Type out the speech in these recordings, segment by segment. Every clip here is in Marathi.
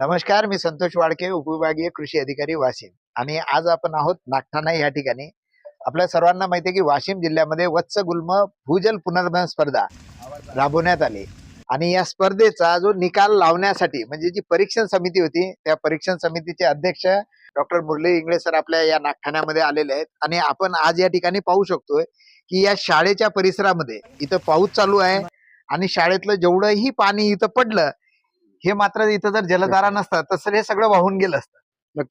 नमस्कार मी संतोष वाडके उपविभागीय कृषी अधिकारी वाशिम. आणि आज आपण आहोत नागठाणा या ठिकाणी. आपल्या सर्वांना माहिती आहे की वाशिम जिल्ह्यामध्ये वत्स गुल्म भूजल पुनर्भरण स्पर्धा राबवण्यात आली. आणि या स्पर्धेचा जो निकाल लावण्यासाठी म्हणजे जी परीक्षण समिती होती त्या परीक्षण समितीचे अध्यक्ष डॉक्टर मुरली इंगळे सर आपल्या या नागठाण्यामध्ये आलेले आहेत. आणि आपण आज या ठिकाणी पाहू शकतोय की या शाळेच्या परिसरामध्ये इथं पाऊस चालू आहे. आणि शाळेतलं जेवढंही पाणी इथं पडलं हे मात्र इथं जर जलधारा नसतात तर हे सगळं वाहून गेलं असतं.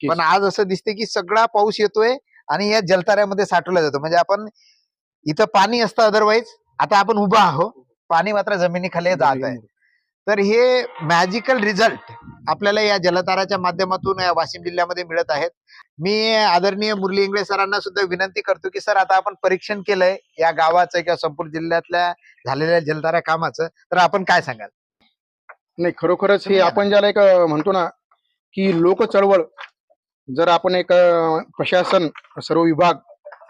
पण आज असं दिसते की सगळा पाऊस येतोय आणि या जलताऱ्यामध्ये साठवला जातो. म्हणजे आपण इथं पाणी असतं अदरवाईज आता आपण उभा आहोत. पाणी मात्र जमिनीखाली जात आहे. तर हे मॅजिकल रिझल्ट आपल्याला या जलताराच्या माध्यमातून या वाशिम जिल्ह्यामध्ये मिळत आहेत. मी आदरणीय मुरली इंगळे सरांना सुद्धा विनंती करतो की सर आता आपण परीक्षण केलंय या गावाचं किंवा संपूर्ण जिल्ह्यातल्या झालेल्या जलतारा कामाचं तर आपण काय सांगाल? नाही खरोखरच हे आपण ज्याला एक म्हणतो ना की लोक चळवळ जर आपण एक प्रशासन सर्व विभाग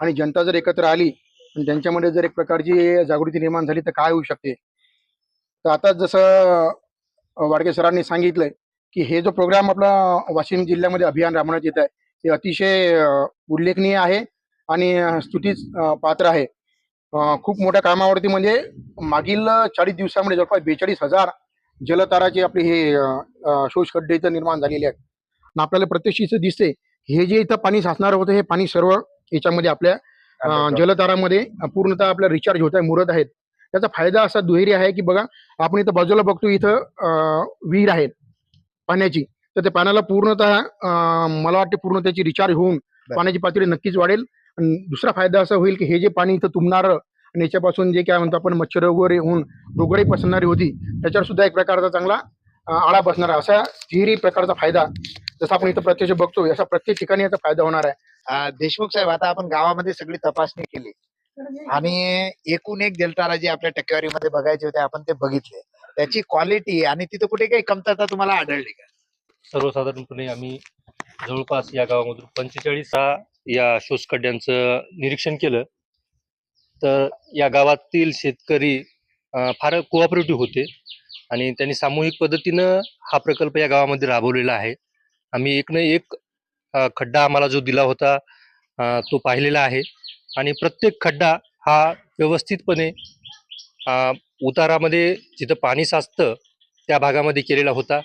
आणि जनता जर एकत्र आली आणि त्यांच्यामध्ये जर एक प्रकारची जागृती निर्माण झाली तर काय होऊ शकते? तर आता जसं वाडके सरांनी सांगितलंय की हे जो प्रोग्राम आपला वाशिम जिल्ह्यामध्ये अभियान राबवण्यात येत आहे ते अतिशय उल्लेखनीय आहे आणि अं, पात्र आहे. खूप मोठ्या कामावरती म्हणजे मागील चाळीस दिवसामध्ये जवळपास बेचाळीस हजार जलताराचे आपले हे अ, अ, शोष खड्डे इथं निर्माण झालेले आहेत आपल्याला प्रत्यक्ष इथं दिसते हे जे इथं पाणी साचणार होतं हे पाणी सर्व याच्यामध्ये आपल्या जलतारामध्ये पूर्णतः आपल्या रिचार्ज होत आहे मुरत आहेत. त्याचा फायदा असा दुहेरी आहे की बघा आपण इथं बाजूला बघतो इथं विहीर आहे पाण्याची. तर त्या पाण्याला पूर्णतः मला वाटते पूर्ण त्याची रिचार्ज होऊन पाण्याची पातळी नक्कीच वाढेल. आणि दुसरा फायदा असा होईल की हे जे पाणी इथं तुंबणार आणि याच्यापासून जे काय म्हणतो आपण मच्छर वगैरे होऊन रोगराई पसरणारी होती त्याच्यावर सुद्धा एक प्रकारचा चांगला आळा बसणार आहे. असा तिन्ही प्रकारचा फायदा जसं आपण इथं प्रत्यक्ष बघतो असा प्रत्येक ठिकाणी याचा फायदा होणार आहे. देशमुख साहेब आता आपण गावामध्ये सगळी तपासणी केली. आणि एकूण एक जलतारा जे आपल्या टक्केवारीमध्ये बघायचे होते आपण ते बघितले. त्याची क्वालिटी आणि तिथं कुठे काही कमतरता तुम्हाला आढळली का? सर्वसाधारणपणे आम्ही जवळपास या गावामधून पंचेचाळीस हा या शोषखड्ड्यांचं निरीक्षण केलं. तर या गावातील शेतकरी फार कोऑपरेटिव्ह होते आणि त्यांनी सामूहिक पद्धतीनं हा प्रकल्प या गावामध्ये राबवलेला आहे. आम्ही एक न एक खड्डा आम्हाला जो दिला होता तो पाहिलेला आहे आणि प्रत्येक खड्डा हा व्यवस्थितपणे उतारामध्ये जिथं पाणी साचतं त्या भागामध्ये केलेला होता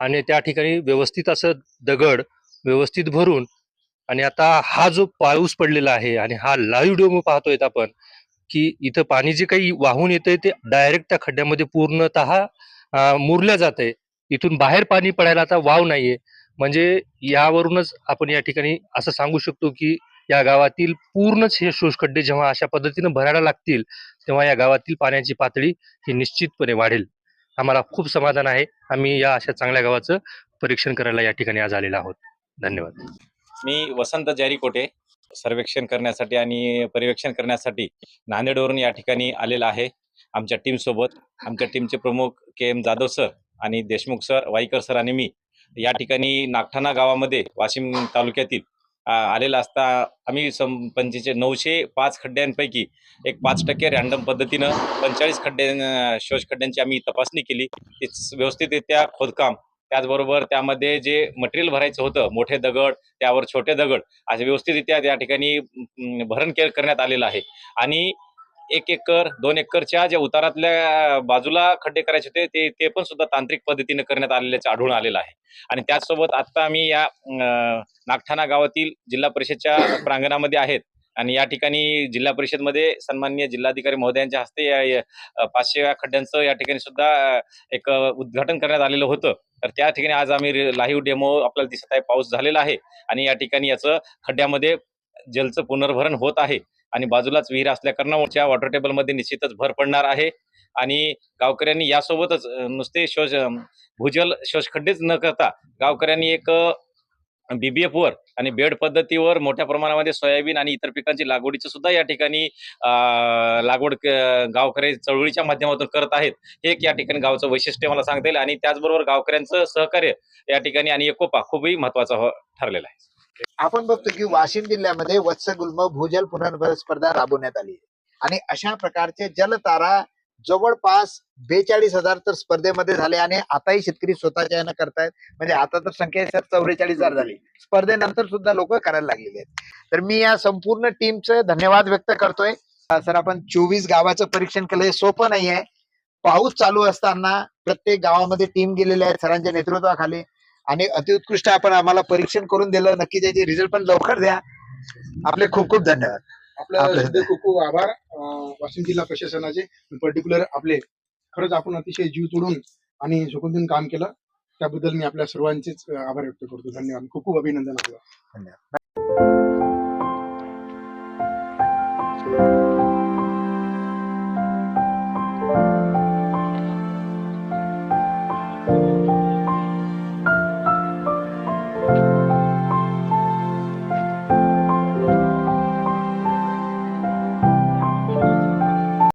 आणि त्या ठिकाणी व्यवस्थित असं दगड व्यवस्थित भरून आणि आता हा जो पाऊस पडलेला आहे आणि हा लाईव्ह डेमो पाहतोय आपण की इथं पाणी जे काही वाहून येतंय ते डायरेक्ट त्या खड्ड्यामध्ये पूर्णतः मुरलं मुरल्या जात आहे इथून बाहेर पाणी पडायला आता वाव नाहीये. म्हणजे यावरूनच आपण या ठिकाणी असं सांगू शकतो की या गावातील पूर्णच हे शोषखड्डे जेव्हा अशा पद्धतीनं भरायला लागतील तेव्हा या गावातील पाण्याची पातळी ही निश्चितपणे वाढेल. आम्हाला खूप समाधान आहे. आम्ही या अशा चांगल्या गावाचं परीक्षण करायला या ठिकाणी आज आलेलो आहोत. धन्यवाद. मी वसंत जारीकोटे सर्वेक्षण करण्यासाठी आणि पर्यवेक्षण करण्यासाठी नांदेडवरून या ठिकाणी आलेला आहे. आमच्या टीमसोबत आमच्या टीमचे प्रमुख के एम जाधव सर आणि देशमुख सर वाईकर सर आणि मी या ठिकाणी नागठाणा गावामध्ये वाशिम तालुक्यातील आलेला असता आम्ही सम पंचेचे नऊशे पाच खड्ड्यांपैकी एक पाच टक्के रॅन्डम पद्धतीनं पंचेचाळीस खड्डे शोष खड्ड्यांची आम्ही तपासणी केली. ती व्यवस्थितरित्या खोदकाम त्याचबरोबर त्यामध्ये जे मटेरियल भरायचं होतं मोठे दगड त्यावर छोटे दगड असे व्यवस्थितरित्या त्या ठिकाणी भरण के करण्यात आलेलं आहे. आणि एक एकर दोन एकरच्या ज्या उतारातल्या बाजूला खड्डे करायचे होते ते ते पण सुद्धा तांत्रिक पद्धतीने करण्यात आलेल्याचं आढळून आलेलं आहे. आणि त्याचसोबत आता आम्ही या नागठाणा गावातील जिल्हा परिषदच्या प्रांगणामध्ये आहेत. आणि या ठिकाणी जिल्हा परिषदमध्ये सन्माननीय जिल्हाधिकारी महोदयांच्या हस्ते या- पाचशेव्या पाचशे खड्ड्यांचं या ठिकाणी सुद्धा एक उद्घाटन करण्यात आलेलं होतं. तर त्या ठिकाणी आज आम्ही लाईव्ह डेमो आपल्याला दिसत आहे पाऊस झालेला आहे आणि या ठिकाणी याचं खड्ड्यामध्ये जलचं पुनर्भरण होत आहे आणि बाजूलाच विहीर असल्याकारणाच्या वॉटर टेबलमध्ये निश्चितच भर पडणार आहे आणि गावकऱ्यांनी यासोबतच नुसते शोष भूजल शोषखड्डेच न करता गावकऱ्यांनी एक बीबीएफ वर आणि बेड पद्धतीवर मोठ्या प्रमाणामध्ये सोयाबीन आणि इतर पिकांची लागवडीची सुद्धा या ठिकाणी लागवड गावकरी चळवळीच्या माध्यमातून करत आहेत. हे एक या ठिकाणी गावचं वैशिष्ट्य मला सांगता येईल. आणि त्याचबरोबर गावकऱ्यांचं सहकार्य या ठिकाणी आणि एकोपा खूपही महत्त्वाचा हो, ठरलेला आहे. आपण बघतो की वाशिम जिल्ह्यामध्ये वत्स गुल्म भूजल पुनर्भर स्पर्धा राबवण्यात आली आहे. आणि अशा प्रकारचे जलतारा जवळपास बेचाळीस हजार तर स्पर्धेमध्ये झाले आणि आताही शेतकरी स्वतःच्या यानं करतायत. म्हणजे आता तर संख्या चौवेचाळीस हजार झाली. स्पर्धेनंतर सुद्धा लोक करायला लागलेले आहेत. तर मी या संपूर्ण टीमचं धन्यवाद व्यक्त करतोय. सर आपण चोवीस गावाचं परीक्षण केलं हे सोपं नाही आहे पाऊस चालू असताना प्रत्येक गावामध्ये टीम गेलेल्या आहेत सरांच्या नेतृत्वाखाली. आणि अतिउत्कृष्ट आपण आम्हाला परीक्षण करून दिलं. नक्की त्याचे रिझल्ट पण लवकर द्या. आपले खूप खूप धन्यवाद. आपलं- खूप खूप आभार. वाशिम जिल्हा प्रशासनाचे पर्टिक्युलर आपले. खरंच आपण अतिशय जीव तोडून आणि झोकून काम केलं. त्याबद्दल मी आपल्या सर्वांचेच आभार व्यक्त करतो. धन्यवाद. खूप खूप अभिनंदन आपलं. धन्यवाद.